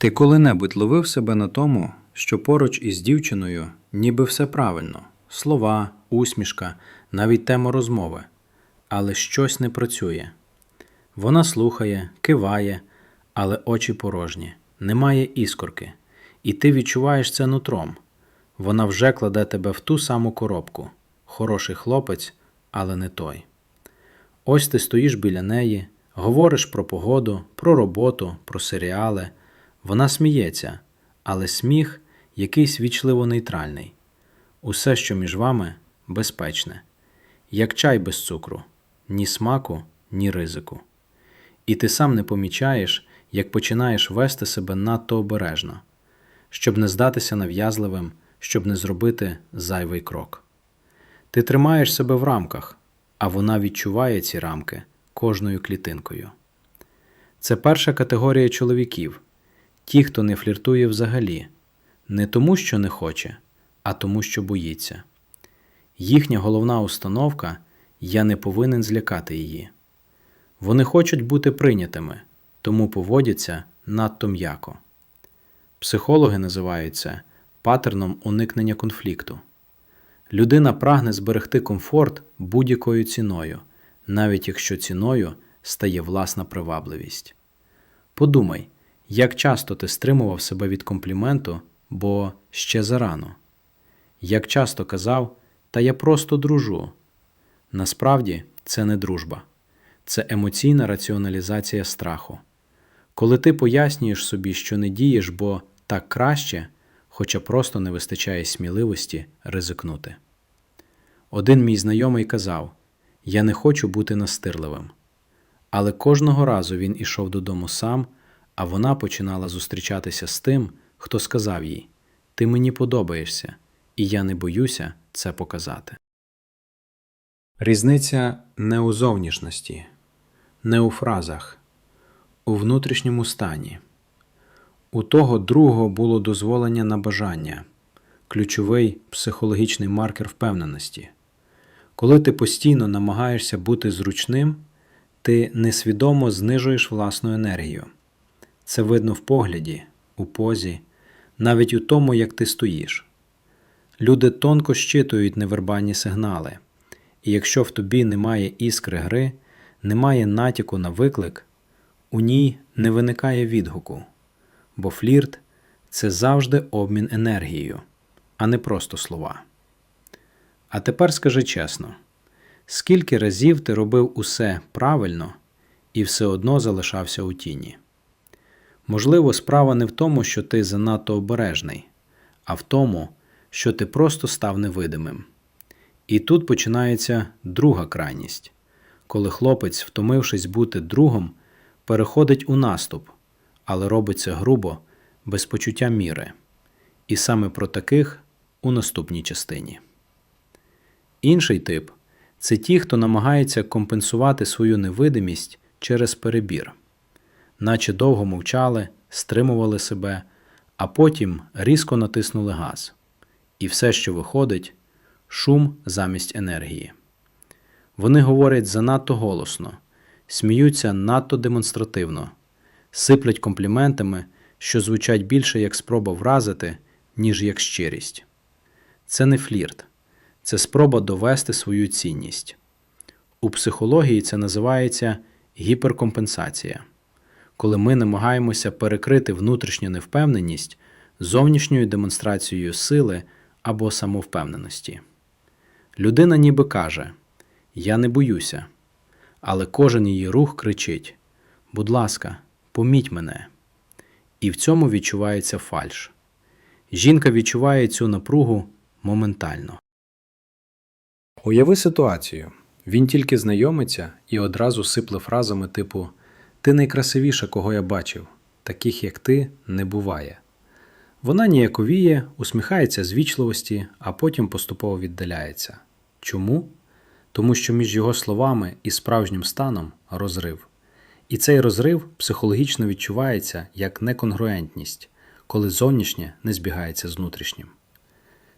Ти коли-небудь ловив себе на тому, що поруч із дівчиною ніби все правильно слова, усмішка, навіть тема розмови, але щось не працює. Вона слухає, киває, але очі порожні, немає іскорки, і ти відчуваєш це нутром. Вона вже кладе тебе в ту саму коробку. Хороший хлопець, але не той. Ось ти стоїш біля неї, говориш про погоду, про роботу, про серіали. Вона сміється, але сміх якийсь вічливо нейтральний. Усе, що між вами, безпечне, як чай без цукру, ні смаку, ні ризику. І ти сам не помічаєш, як починаєш вести себе надто обережно, щоб не здатися нав'язливим, щоб не зробити зайвий крок. Ти тримаєш себе в рамках, а вона відчуває ці рамки кожною клітинкою. Це перша категорія чоловіків ті, хто не фліртує взагалі, не тому, що не хоче, а тому, що боїться. Їхня головна установка я не повинен злякати її. Вони хочуть бути прийнятими, тому поводяться надто м'яко. Психологи називають це паттерном уникнення конфлікту. Людина прагне зберегти комфорт будь-якою ціною, навіть якщо ціною стає власна привабливість. Подумай, як часто ти стримував себе від компліменту, бо ще зарано. Як часто казав, та я просто дружу. Насправді це не дружба, це емоційна раціоналізація страху. Коли ти пояснюєш собі, що не дієш, бо так краще, хоча просто не вистачає сміливості ризикнути. Один мій знайомий казав: Я не хочу бути настирливим. Але кожного разу він ішов додому сам, а вона починала зустрічатися з тим, хто сказав їй: Ти мені подобаєшся, і я не боюся це показати. Різниця не у зовнішності, не у фразах, у внутрішньому стані. У того другого було дозволення на бажання, ключовий психологічний маркер впевненості. Коли ти постійно намагаєшся бути зручним, ти несвідомо знижуєш власну енергію. Це видно в погляді, у позі, навіть у тому, як ти стоїш. Люди тонко щитують невербальні сигнали, і якщо в тобі немає іскри гри, немає натяку на виклик, у ній не виникає відгуку, бо флірт це завжди обмін енергією, а не просто слова. А тепер скажи чесно, скільки разів ти робив усе правильно і все одно залишався у тіні? Можливо, справа не в тому, що ти занадто обережний, а в тому, що ти просто став невидимим. І тут починається друга крайність, коли хлопець, втомившись бути другом, переходить у наступ, але робить це грубо, без почуття міри. І саме про таких у наступній частині. Інший тип це ті, хто намагається компенсувати свою невидимість через перебір, наче довго мовчали, стримували себе, а потім різко натиснули газ. І все, що виходить, шум замість енергії. Вони говорять занадто голосно, сміються надто демонстративно, сиплять компліментами, що звучать більше як спроба вразити, ніж як щирість. Це не флірт, це спроба довести свою цінність. У психології це називається гіперкомпенсація, коли ми намагаємося перекрити внутрішню невпевненість зовнішньою демонстрацією сили або самовпевненості. Людина ніби каже: Я не боюся, але кожен її рух кричить: Будь ласка, поміть мене. І в цьому відчувається фальш. Жінка відчуває цю напругу моментально. Уяви ситуацію. Він тільки знайомиться і одразу сипле фразами типу Ти найкрасивіша, кого я бачив, таких як ти не буває. Вона ніяковіє, усміхається з вічливості, а потім поступово віддаляється. Чому? Тому що між його словами і справжнім станом розрив. І цей розрив психологічно відчувається як неконгруентність, коли зовнішнє не збігається з внутрішнім.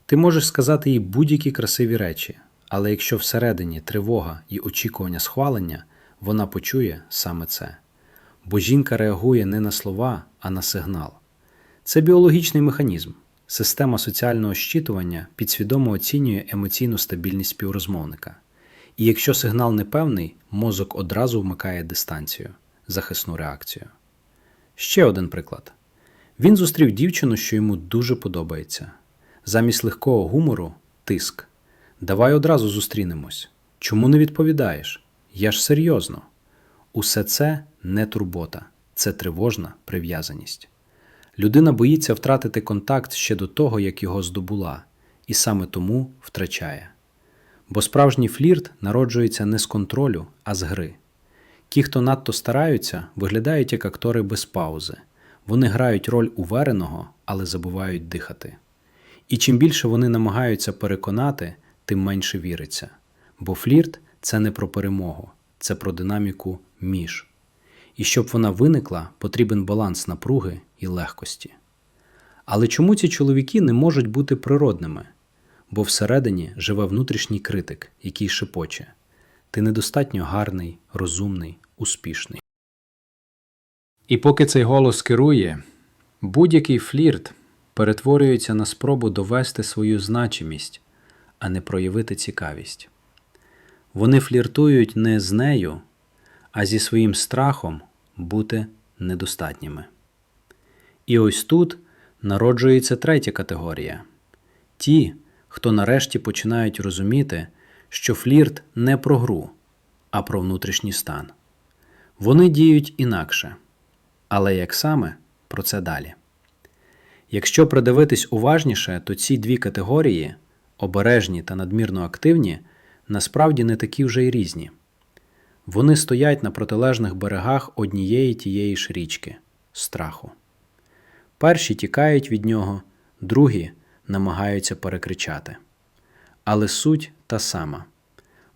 Ти можеш сказати їй будь-які красиві речі, але якщо всередині тривога і очікування схвалення, вона почує саме це. Бо жінка реагує не на слова, а на сигнал. Це біологічний механізм, система соціального щитування підсвідомо оцінює емоційну стабільність співрозмовника. І якщо сигнал непевний, мозок одразу вмикає дистанцію, захисну реакцію. Ще один приклад. Він зустрів дівчину, що йому дуже подобається. Замість легкого гумору тиск. Давай одразу зустрінемось. Чому не відповідаєш? Я ж серйозно. Усе це не турбота, це тривожна прив'язаність. Людина боїться втратити контакт ще до того, як його здобула, і саме тому втрачає. Бо справжній флірт народжується не з контролю, а з гри. Ті, хто надто стараються, виглядають як актори без паузи. Вони грають роль увереного, але забувають дихати. І чим більше вони намагаються переконати, тим менше віриться. Бо флірт це не про перемогу, це про динаміку між. І щоб вона виникла, потрібен баланс напруги і легкості. Але чому ці чоловіки не можуть бути природними? Бо всередині живе внутрішній критик, який шепоче ти недостатньо гарний, розумний, успішний. І поки цей голос керує, будь-який флірт перетворюється на спробу довести свою значимість, а не проявити цікавість. Вони фліртують не з нею, а зі своїм страхом бути недостатніми. І ось тут народжується третя категорія ті, хто нарешті починають розуміти, що флірт не про гру, а про внутрішній стан. Вони діють інакше. Але як саме про це далі? Якщо придивитись уважніше, то ці дві категорії обережні та надмірно активні, насправді не такі вже й різні. Вони стоять на протилежних берегах однієї тієї ж річки страху. Перші тікають від нього, другі намагаються перекричати. Але суть та сама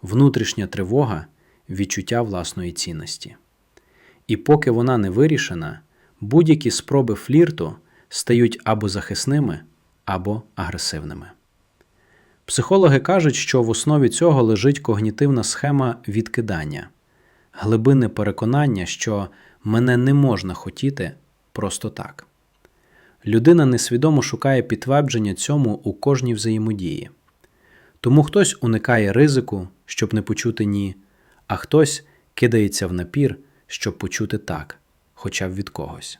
внутрішня тривога, відчуття власної цінності. І поки вона не вирішена, будь-які спроби флірту стають або захисними, або агресивними. Психологи кажуть, що в основі цього лежить когнітивна схема відкидання, глибинне переконання, що мене не можна хотіти просто так. Людина несвідомо шукає підтвердження цьому у кожній взаємодії. Тому хтось уникає ризику, щоб не почути ні, а хтось кидається в напір, щоб почути так, хоча б від когось.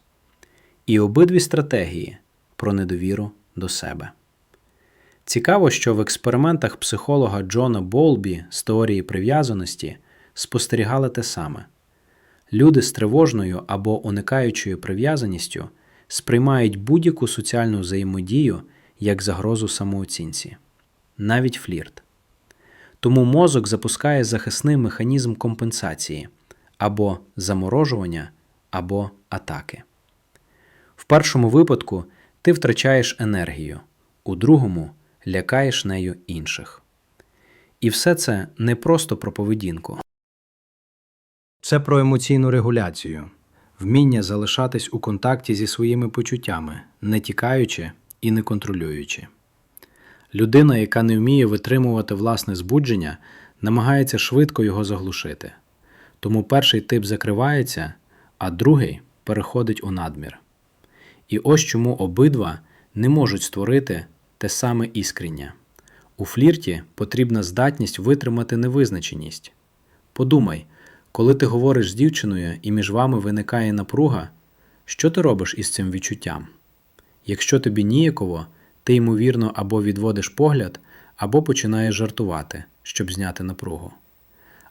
І обидві стратегії про недовіру до себе. Цікаво, що в експериментах психолога Джона Болбі з теорії прив'язаності спостерігали те саме. Люди з тривожною або уникаючою прив'язаністю сприймають будь-яку соціальну взаємодію як загрозу самооцінці, навіть флірт. Тому мозок запускає захисний механізм компенсації або заморожування, або атаки. В першому випадку ти втрачаєш енергію, у другому лякаєш нею інших. І все це не просто про поведінку. Це про емоційну регуляцію, вміння залишатись у контакті зі своїми почуттями, не тікаючи і не контролюючи. Людина, яка не вміє витримувати власне збудження, намагається швидко його заглушити. Тому перший тип закривається, а другий переходить у надмір. І ось чому обидва не можуть створити те саме іскрення. У флірті потрібна здатність витримати невизначеність. Подумай, коли ти говориш з дівчиною і між вами виникає напруга, що ти робиш із цим відчуттям? Якщо тобі ніяково, ти ймовірно або відводиш погляд, або починаєш жартувати, щоб зняти напругу.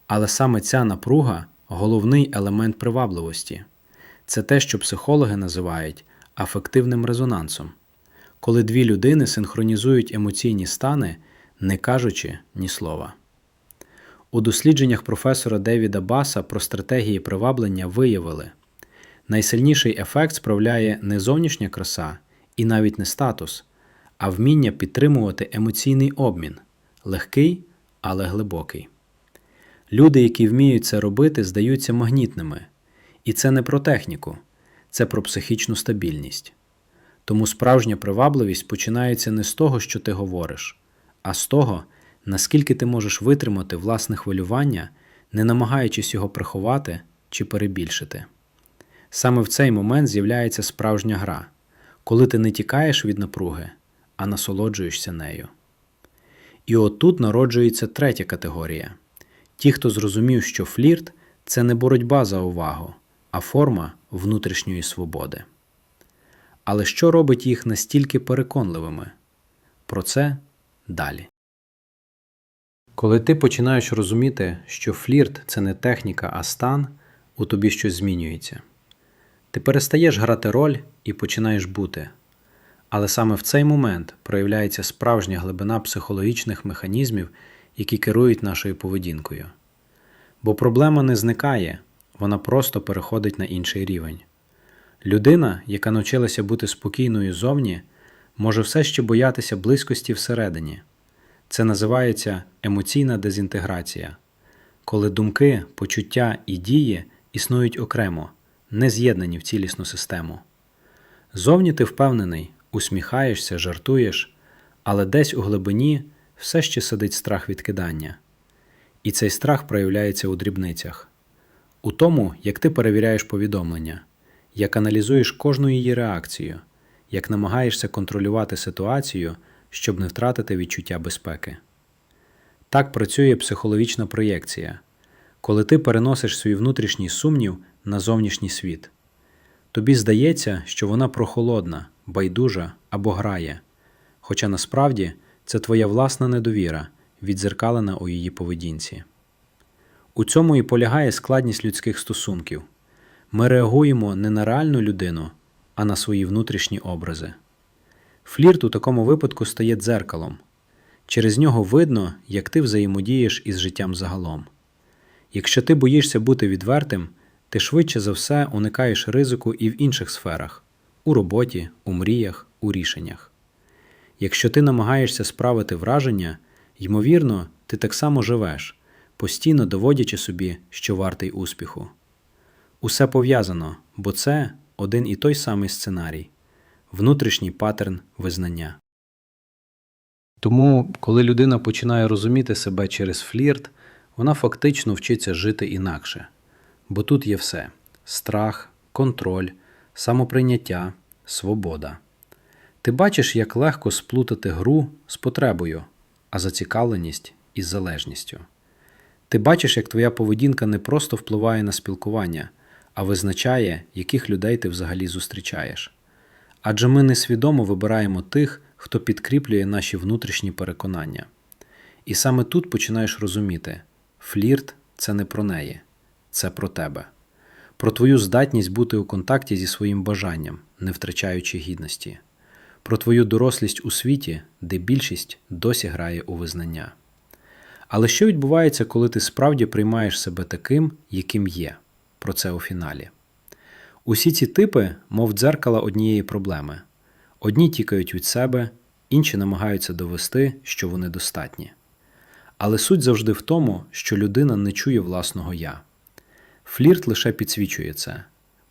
Але саме ця напруга головний елемент привабливості. Це те, що психологи називають афективним резонансом, коли дві людини синхронізують емоційні стани, не кажучи ні слова. У дослідженнях професора Девіда Баса про стратегії приваблення виявили, найсильніший ефект справляє не зовнішня краса і навіть не статус, а вміння підтримувати емоційний обмін легкий, але глибокий. Люди, які вміють це робити, здаються магнітними. І це не про техніку, це про психічну стабільність. Тому справжня привабливість починається не з того, що ти говориш, а з того, наскільки ти можеш витримати власне хвилювання, не намагаючись його приховати чи перебільшити. Саме в цей момент з'являється справжня гра, коли ти не тікаєш від напруги, а насолоджуєшся нею. І отут народжується третя категорія ті, хто зрозумів, що флірт це не боротьба за увагу, а форма внутрішньої свободи. Але що робить їх настільки переконливими? Про це далі. Коли ти починаєш розуміти, що флірт це не техніка, а стан, у тобі щось змінюється. Ти перестаєш грати роль і починаєш бути. Але саме в цей момент проявляється справжня глибина психологічних механізмів, які керують нашою поведінкою. Бо проблема не зникає, вона просто переходить на інший рівень. Людина, яка навчилася бути спокійною зовні, може все ще боятися близькості всередині. Це називається емоційна дезінтеграція, коли думки, почуття і дії існують окремо, не з'єднані в цілісну систему. Зовні ти впевнений, усміхаєшся, жартуєш, але десь у глибині все ще сидить страх відкидання. І цей страх проявляється у дрібницях, у тому, як ти перевіряєш повідомлення, як аналізуєш кожну її реакцію, як намагаєшся контролювати ситуацію, щоб не втратити відчуття безпеки. Так працює психологічна проєкція, коли ти переносиш свій внутрішній сумнів на зовнішній світ. Тобі здається, що вона прохолодна, байдужа або грає, хоча насправді це твоя власна недовіра, відзеркалена у її поведінці. У цьому і полягає складність людських стосунків. Ми реагуємо не на реальну людину, а на свої внутрішні образи. Флірт у такому випадку стає дзеркалом. Через нього видно, як ти взаємодієш із життям загалом. Якщо ти боїшся бути відвертим, ти швидше за все уникаєш ризику і в інших сферах у роботі, у мріях, у рішеннях. Якщо ти намагаєшся справити враження, ймовірно, ти так само живеш, постійно доводячи собі, що вартий успіху. Усе пов'язано, бо це один і той самий сценарій внутрішній паттерн визнання. Тому, коли людина починає розуміти себе через флірт, вона фактично вчиться жити інакше. Бо тут є все: страх, контроль, самоприйняття, свобода. Ти бачиш, як легко сплутати гру з потребою, а зацікавленість із залежністю. Ти бачиш, як твоя поведінка не просто впливає на спілкування, а визначає, яких людей ти взагалі зустрічаєш. Адже ми несвідомо вибираємо тих, хто підкріплює наші внутрішні переконання. І саме тут починаєш розуміти, флірт це не про неї, це про тебе, про твою здатність бути у контакті зі своїм бажанням, не втрачаючи гідності, про твою дорослість у світі, де більшість досі грає у визнання. Але що відбувається, коли ти справді приймаєш себе таким, яким є? Про це у фіналі. Усі ці типи, мов дзеркала однієї проблеми. Одні тікають від себе, інші намагаються довести, що вони достатні. Але суть завжди в тому, що людина не чує власного я. Флірт лише підсвічує це,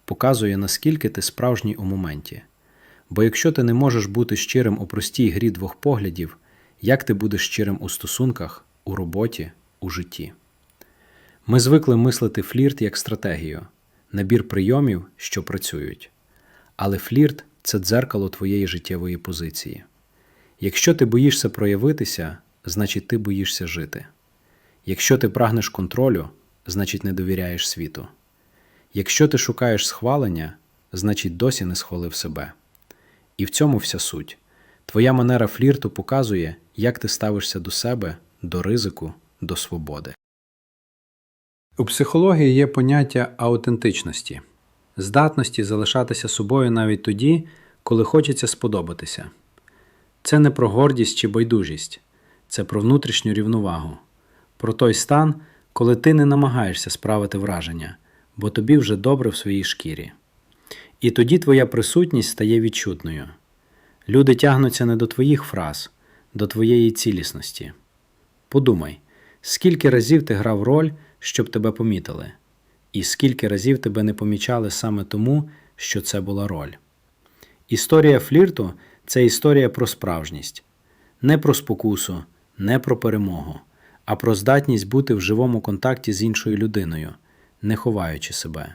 показує, наскільки ти справжній у моменті. Бо якщо ти не можеш бути щирим у простій грі двох поглядів, як ти будеш щирим у стосунках, у роботі, у житті? Ми звикли мислити флірт як стратегію, набір прийомів, що працюють. Але флірт це дзеркало твоєї життєвої позиції. Якщо ти боїшся проявитися, значить ти боїшся жити. Якщо ти прагнеш контролю, значить не довіряєш світу. Якщо ти шукаєш схвалення, значить досі не схвалив себе. І в цьому вся суть. Твоя манера флірту показує, як ти ставишся до себе, до ризику, до свободи. У психології є поняття аутентичності, здатності залишатися собою навіть тоді, коли хочеться сподобатися. Це не про гордість чи байдужість, це про внутрішню рівновагу, про той стан, коли ти не намагаєшся справити враження, бо тобі вже добре в своїй шкірі. І тоді твоя присутність стає відчутною. Люди тягнуться не до твоїх фраз, до твоєї цілісності. Подумай, скільки разів ти грав роль, щоб тебе помітили, і скільки разів тебе не помічали саме тому, що це була роль. Історія флірту це історія про справжність, не про спокусу, не про перемогу, а про здатність бути в живому контакті з іншою людиною, не ховаючи себе.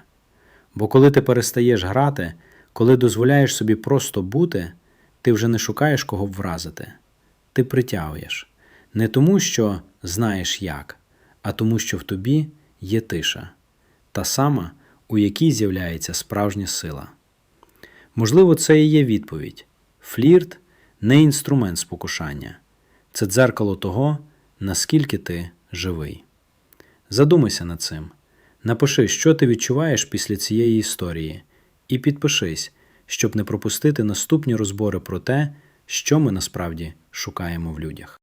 Бо коли ти перестаєш грати, Коли дозволяєш собі просто бути, ти вже не шукаєш кого б вразити. Ти притягуєш не тому, що знаєш як, а тому, що в тобі є тиша, та сама, у якій з'являється справжня сила. Можливо, це і є відповідь. Флірт не інструмент спокушання, це дзеркало того, наскільки ти живий. Задумайся над цим. Напиши, що ти відчуваєш після цієї історії, і підпишись, щоб не пропустити наступні розбори про те, що ми насправді шукаємо в людях.